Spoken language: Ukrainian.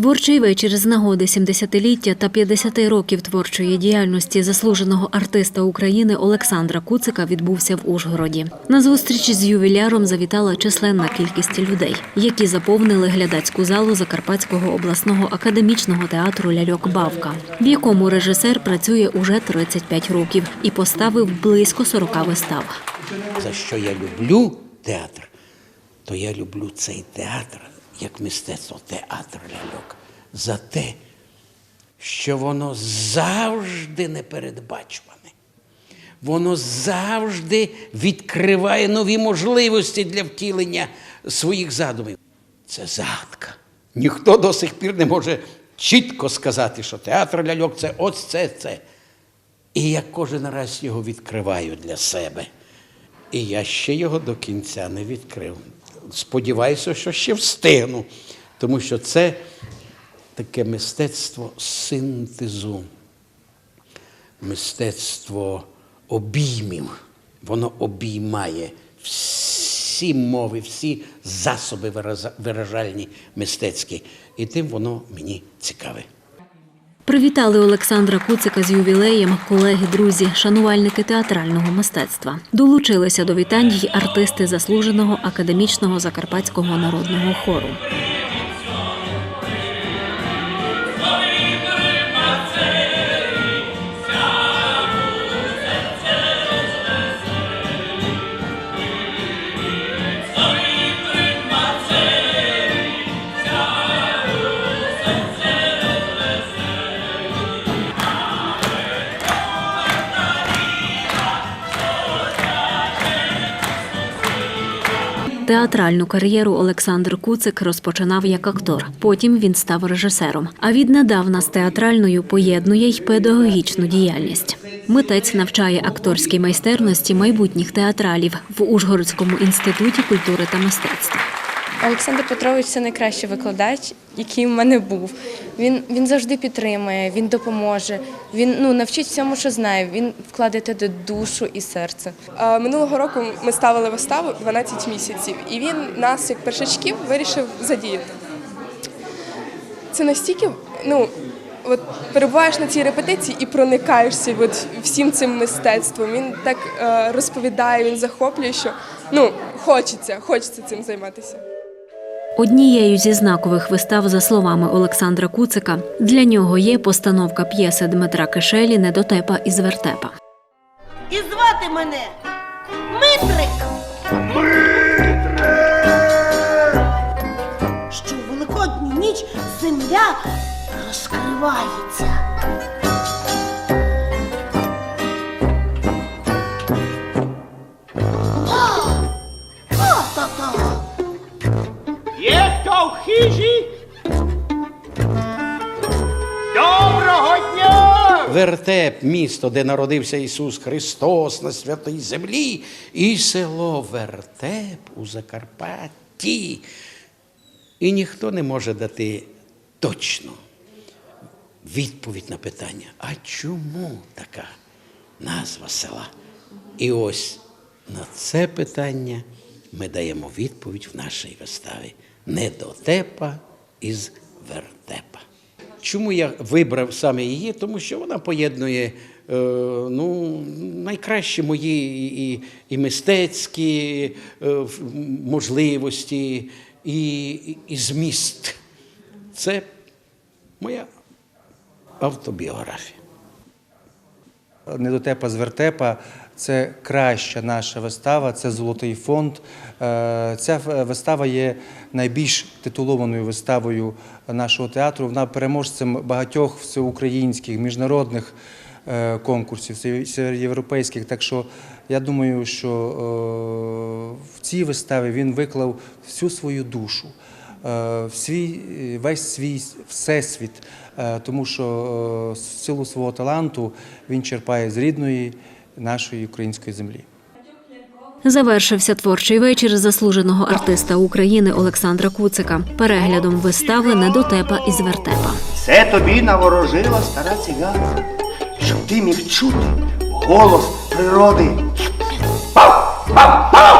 Творчий вечір з нагоди 70-ліття та 50 років творчої діяльності заслуженого артиста України Олександра Куцика відбувся в Ужгороді. На зустріч з ювіляром завітала численна кількість людей, які заповнили глядацьку залу Закарпатського обласного академічного театру Ляльок Бавка, в якому режисер працює уже 35 років і поставив близько 40 вистав. За що я люблю театр, то я люблю цей театр як мистецтво, театр ляльок. За те, що воно завжди непередбачуване. Воно завжди відкриває нові можливості для втілення своїх задумів. Це загадка. Ніхто до сих пір не може чітко сказати, що театр ляльок це ось це, це. І я кожен раз його відкриваю для себе. І я ще його до кінця не відкрив. Сподіваюся, що ще встигну, тому що це таке мистецтво синтезу, мистецтво обіймів. Воно обіймає всі мови, всі засоби виражальні мистецькі. І тим воно мені цікаве. Привітали Олександра Куцика з ювілеєм колеги, друзі, шанувальники театрального мистецтва. Долучилися до вітань й артисти заслуженого академічного закарпатського народного хору. Театральну кар'єру Олександр Куцик розпочинав як актор. Потім він став режисером. А віднедавна з театральною поєднує й педагогічну діяльність. Митець навчає акторській майстерності майбутніх театралів в Ужгородському інституті культури та мистецтва. Олександр Петрович це найкращий викладач, який в мене був. Він, він завжди підтримує, він допоможе, він ну, навчить всьому, що знає, він вкладає туди душу і серце. Минулого року ми ставили виставу 12 місяців, і він нас, як першачків, вирішив задіяти. Це настільки, ну, от перебуваєш на цій репетиції і проникаєшся от всім цим мистецтвом. Він так е, розповідає, він захоплює, що ну, хочеться, хочеться цим займатися. Однією зі знакових вистав, за словами Олександра Куцика, для нього є постановка п'єси Дмитра Кишелі Недотепа із вертепа. І звати мене Митрик. Що в великодню ніч земля розкривається. Вертеп, місто, де народився Ісус Христос на святій землі, і село Вертеп у Закарпатті. І ніхто не може дати точно відповідь на питання, а чому така назва села? І ось на це питання ми даємо відповідь в нашій виставі. Недотепа із вертепа. Чому я вибрав саме її? Тому що вона поєднує е, ну, найкращі мої і, і мистецькі е, можливості, і, і, і зміст. Це моя автобіографія. Недотепа з вертепа це краща наша вистава, це золотий фонд. Е, Ця вистава є найбільш титулованою виставою нашого театру. Вона переможцем багатьох всеукраїнських міжнародних е, конкурсів, європейських. Так що я думаю, що е, в цій виставі він виклав всю свою душу. Е, Свій, весь свій всесвіт, е, тому що е, силу свого таланту він черпає з рідної нашої української землі. Завершився творчий вечір заслуженого артиста України Олександра Куцика переглядом вистави Недотепа із вертепа. Це тобі наворожила стара цигана, щоб ти міг чути голос природи. Пав, пав, пав!